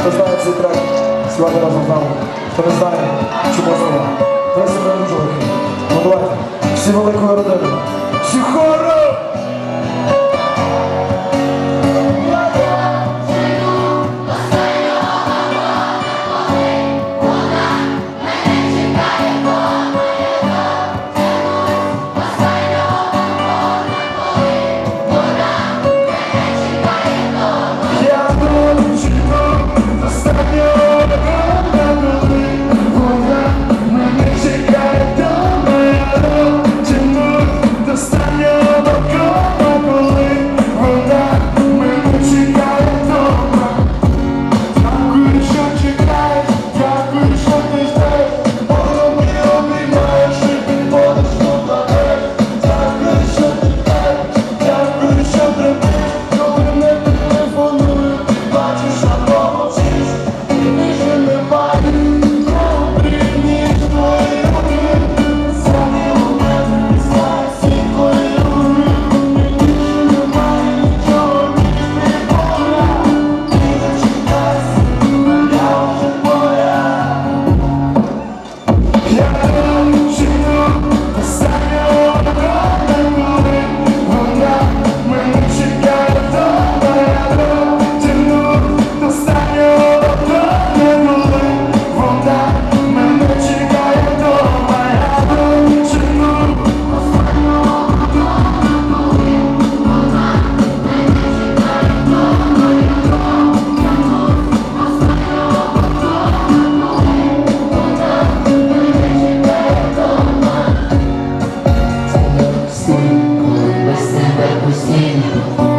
Хто знає цей трек, співайте разом з нами. Хто не знає, чудо слова. Десь не дуже. Ну давайте, всі великою родиною. cem por.